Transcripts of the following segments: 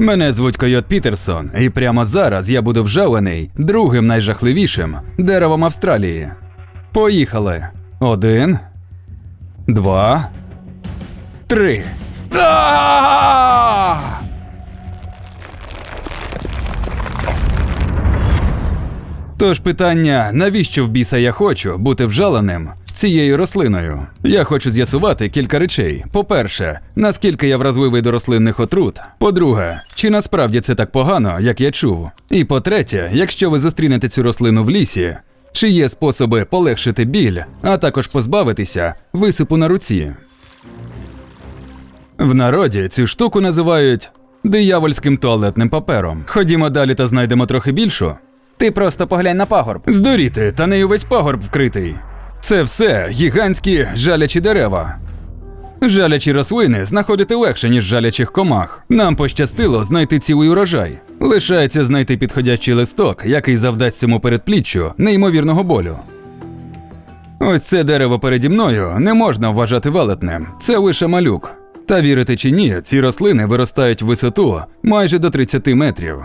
Мене звуть Койот Пітерсон, і прямо зараз я буду вжалений другим найжахливішим деревом Австралії. Поїхали. Один, два, три. Тож питання, навіщо в біса я хочу бути вжаленим цією рослиною? Я хочу з'ясувати кілька речей. По-перше, наскільки я вразливий до рослинних отрут. По-друге, чи насправді це так погано, як я чув. І по-третє, якщо ви зустрінете цю рослину в лісі, чи є способи полегшити біль, а також позбавитися висипу на руці. В народі цю штуку називають диявольським туалетним папером. Ходімо далі та знайдемо трохи більшу. Ти просто поглянь на пагорб. Здуріти, та нею весь пагорб вкритий. Це все гігантські жалячі дерева. Жалячі рослини знаходити легше, ніж жалячих комах. Нам пощастило знайти цілий урожай. Лишається знайти підходящий листок, який завдасть цьому передпліччю неймовірного болю. Ось це дерево переді мною не можна вважати велетнем, це лише малюк. Та вірити чи ні, ці рослини виростають в висоту майже до 30 метрів.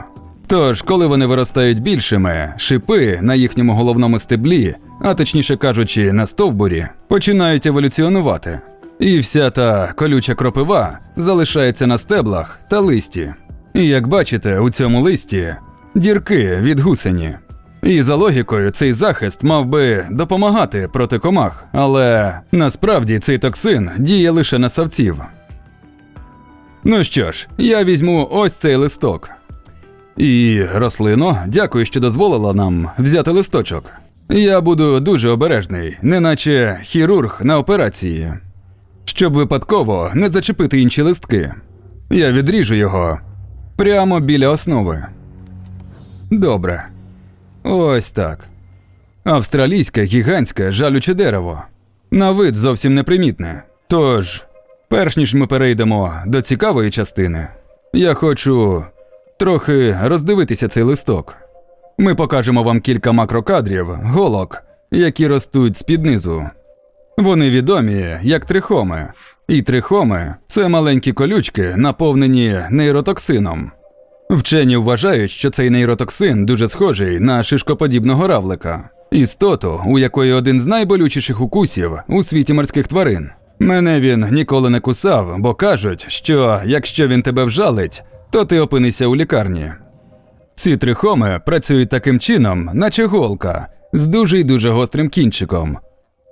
Тож, коли вони виростають більшими, шипи на їхньому головному стеблі, а точніше кажучи, на стовбурі, починають еволюціонувати. І вся та колюча кропива залишається на стеблах та листі. І як бачите, у цьому листі дірки від гусені. І за логікою, цей захист мав би допомагати проти комах, але насправді цей токсин діє лише на савців. Ну що ж, я візьму ось цей листок. І рослино, дякую, що дозволила нам взяти листочок. Я буду дуже обережний, неначе хірург на операції, щоб випадково не зачепити інші листки. Я відріжу його прямо біля основи. Добре. Ось так. Австралійське гігантське жалюче дерево. На вид зовсім непримітне. Тож, перш ніж ми перейдемо до цікавої частини, я хочу трохи роздивитися цей листок. Ми покажемо вам кілька макрокадрів, голок, які ростуть з-під низу. Вони відомі як трихоми. І трихоми це маленькі колючки, наповнені нейротоксином. Вчені вважають, що цей нейротоксин дуже схожий на шишкоподібного равлика, істоту, у якої один з найболючіших укусів у світі морських тварин. Мене він ніколи не кусав, бо кажуть, що якщо він тебе вжалить, то ти опинишся у лікарні. Ці трихоми працюють таким чином, наче голка, з дуже й дуже гострим кінчиком.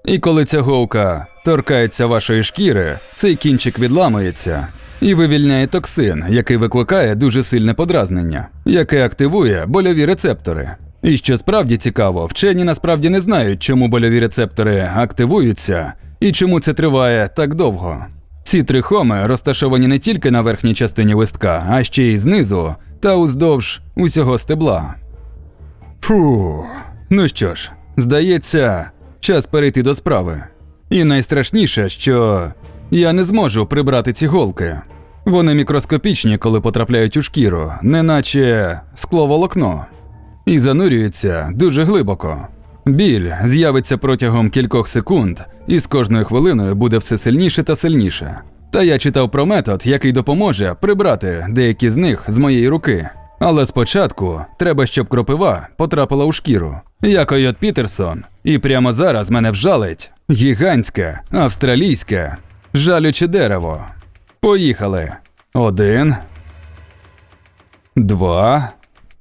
І коли ця голка торкається вашої шкіри, цей кінчик відламується і вивільняє токсин, який викликає дуже сильне подразнення, яке активує больові рецептори. І що справді цікаво, вчені насправді не знають, чому больові рецептори активуються і чому це триває так довго. Ці трихоми розташовані не тільки на верхній частині листка, а ще й знизу та уздовж усього стебла. Фу. Ну що ж, здається, час перейти до справи. І найстрашніше, що я не зможу прибрати ці голки. Вони мікроскопічні, коли потрапляють у шкіру, неначе скловолокно, і занурюються дуже глибоко. Біль з'явиться протягом кількох секунд, і з кожною хвилиною буде все сильніше та сильніше. Та я читав про метод, який допоможе прибрати деякі з них з моєї руки. Але спочатку треба, щоб кропива потрапила у шкіру. Я Койот Пітерсон, і прямо зараз мене вжалить гігантське австралійське жалюче дерево. Поїхали. Один. Два.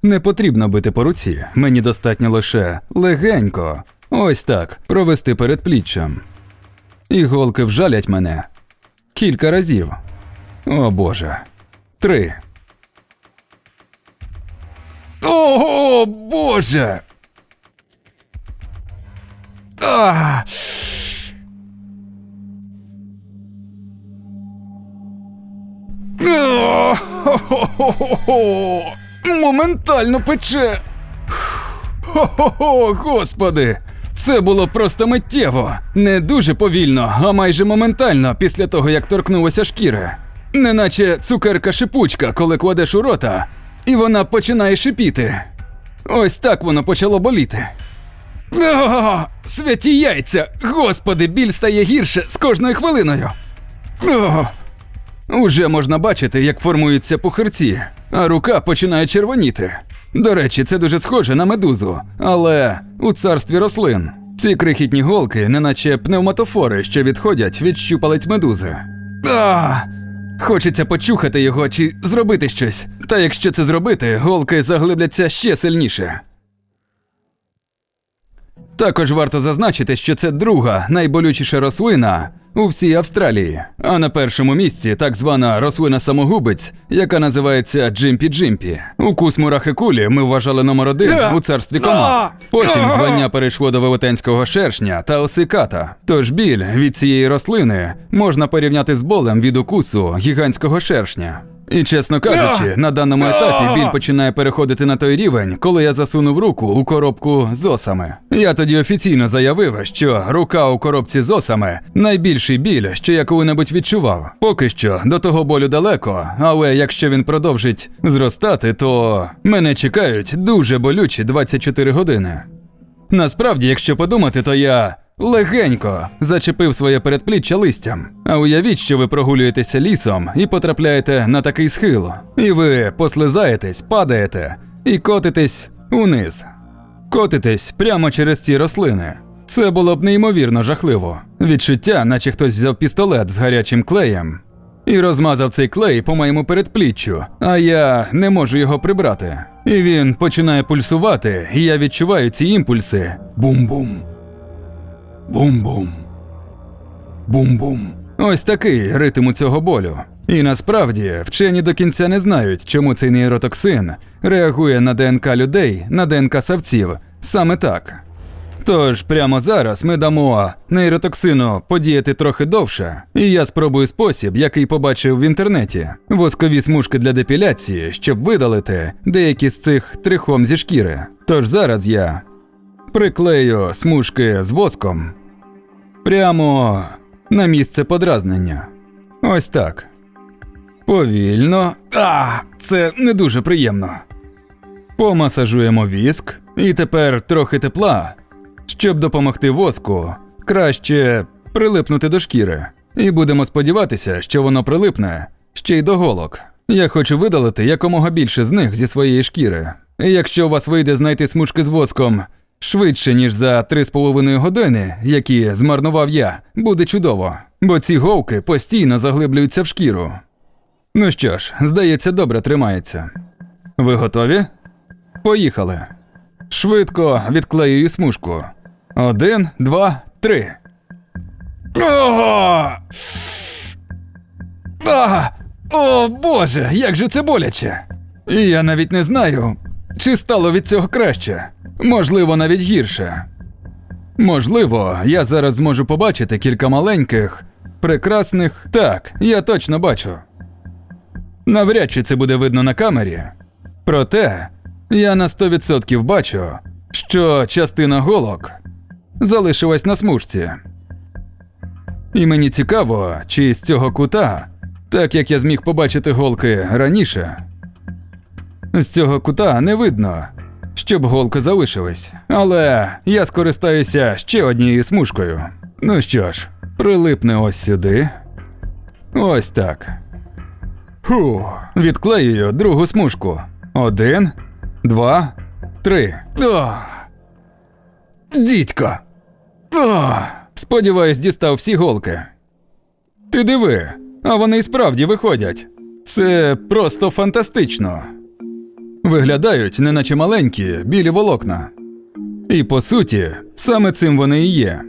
Не потрібно бити по руці. Мені достатньо лише легенько. Ось так провести перед пліччям. Іголки вжалять мене кілька разів. О Боже. Три. Ого, Боже. А! О, хо-хо-хо-хо! Моментально пече. Хо-хо-хо, господи! Це було просто миттєво, не дуже повільно, а майже моментально після того, як торкнулася шкіри. Неначе цукерка шипучка, коли кладеш у рота, і вона починає шипіти. Ось так воно почало боліти. О, святі яйця! Господи, біль стає гірше з кожною хвилиною. О, уже можна бачити, як формуються пухирці. А рука починає червоніти. До речі, це дуже схоже на медузу, але у царстві рослин. Ці крихітні голки, неначе пневматофори, що відходять від щупалець медузи. А! Хочеться почухати його чи зробити щось. Та якщо це зробити, голки заглибляться ще сильніше. Також варто зазначити, що це друга найболючіша рослина у всій Австралії. А на першому місці так звана рослина самогубець, яка називається Джимпі Джимпі. Укус мурахи кулі ми вважали номер один у царстві комах. Потім звання перейшло до велетенського шершня та осиката. Тож біль від цієї рослини можна порівняти з болем від укусу гігантського шершня. І чесно кажучи, на даному етапі біль починає переходити на той рівень, коли я засунув руку у коробку з осами. Я тоді офіційно заявив, що рука у коробці з осами найбільший біль, що я коли-небудь відчував. Поки що до того болю далеко, але якщо він продовжить зростати, то мене чекають дуже болючі 24 години. Насправді, якщо подумати, то я легенько зачепив своє передпліччя листям. А уявіть, що ви прогулюєтеся лісом і потрапляєте на такий схил. І ви послизаєтесь, падаєте і котитесь униз. Котитесь прямо через ці рослини. Це було б неймовірно жахливо. Відчуття, наче хтось взяв пістолет з гарячим клеєм і розмазав цей клей по моєму передпліччю, а я не можу його прибрати. І він починає пульсувати, і я відчуваю ці імпульси. Бум-бум. Бум-бум. Бум-бум. Ось такий ритм у цього болю. І насправді вчені до кінця не знають, чому цей нейротоксин реагує на ДНК людей, на ДНК савців саме так. Тож прямо зараз ми дамо нейротоксину подіяти трохи довше, і я спробую спосіб, який побачив в інтернеті: воскові смужки для депіляції, щоб видалити деякі з цих трихом зі шкіри. Тож зараз я приклею смужки з воском прямо на місце подразнення. Ось так. Повільно. А, це не дуже приємно. Помасажуємо віск, і тепер трохи тепла, щоб допомогти воску краще прилипнути до шкіри. І будемо сподіватися, що воно прилипне ще й до голок. Я хочу видалити якомога більше з них зі своєї шкіри. І якщо у вас вийде знайти смужки з воском швидше, ніж за 3,5 години, які змарнував я, буде чудово, бо ці голки постійно заглиблюються в шкіру. Ну що ж, здається, добре тримається. Ви готові? Поїхали. Швидко відклеюю смужку. Один, два, три. О! А! О, Боже, як же це боляче! І я навіть не знаю, чи стало від цього краще. Можливо, навіть гірше. Можливо, я зараз зможу побачити кілька маленьких, прекрасних. Так, я точно бачу. Навряд чи це буде видно на камері. Проте я на 100% бачу, що частина голок залишилась на смужці. І мені цікаво, чи з цього кута, так як я зміг побачити голки раніше, з цього кута не видно, щоб голки залишились. Але я скористаюся ще однією смужкою. Ну що ж, прилипне ось сюди. Ось так. Фу, відклеюю другу смужку. Один, два, три. О! Дідько. О! Сподіваюсь, дістав всі голки. Ти диви, а вони і справді виходять. Це просто фантастично. Виглядають, неначе маленькі, білі волокна. І по суті, саме цим вони і є.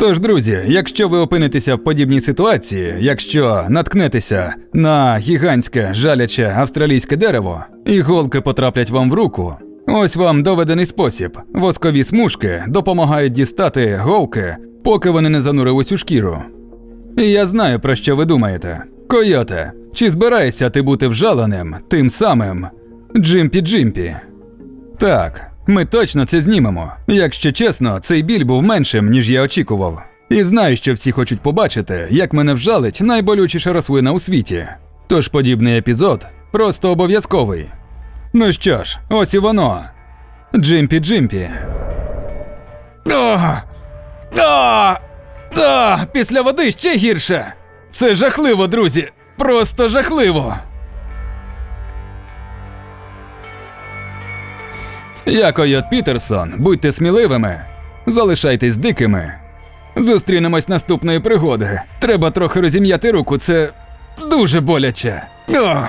Тож, друзі, якщо ви опинитеся в подібній ситуації, якщо наткнетеся на гігантське жаляче австралійське дерево, і голки потраплять вам в руку, ось вам доведений спосіб. Воскові смужки допомагають дістати голки, поки вони не занурились у шкіру. І я знаю, про що ви думаєте. Койоте, чи збираєшся ти бути вжаленим тим самим Джимпі Джимпі? Так, ми точно це знімемо. Якщо чесно, цей біль був меншим, ніж я очікував. І знаю, що всі хочуть побачити, як мене вжалить найболючіша рослина у світі. Тож подібний епізод просто обов'язковий. Ну що ж, ось і воно. Джимпі Джимпі. О! А! А! Після води ще гірше. Це жахливо, друзі. Просто жахливо. Я Койот Пітерсон, будьте сміливими, залишайтесь дикими. Зустрінемось наступної пригоди. Треба трохи розім'яти руку, це дуже боляче. Ох.